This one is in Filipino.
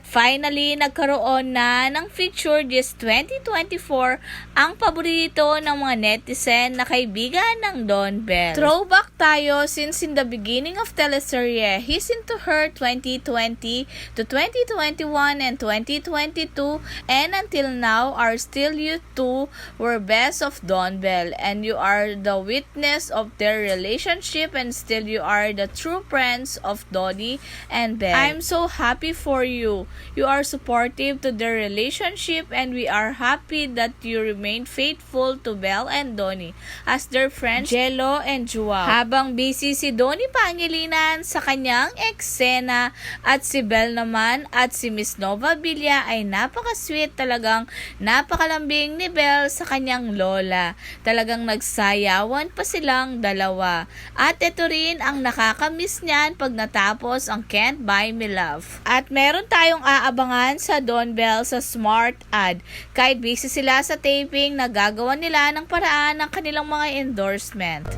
Finally, nagkaroon na ng feature this 2024 ang paborito ng mga netizen na kaibigan ng Don Bell. Throwback tayo since in the beginning of teleserye, He's Into Her 2020 to 2021 and 2022 and until now are still you two were best of Don Bell and you are the witness of their relationship and still you are the true friends of Donnie and Bell. I'm so happy for you. You are supportive to their relationship and we are happy that you remain faithful to Bell and Donnie as their friends Jello and Joao. Habang busy si Donnie Pangilinan sa kanyang eksena at si Bell naman at si Miss Nova Villa ay napaka-sweet talagang napakalambing ni Bell sa kanyang lola. Talagang nagsayawan pa silang dalawa. At ito rin ang nakakamiss niyan pag natapos ang Can't Buy Me Love. At meron tayong aabangan sa Don Bell sa Smart Ad. Kahit busy sila sa taping, nagagawa nila ng paraan ng kanilang mga endorsement.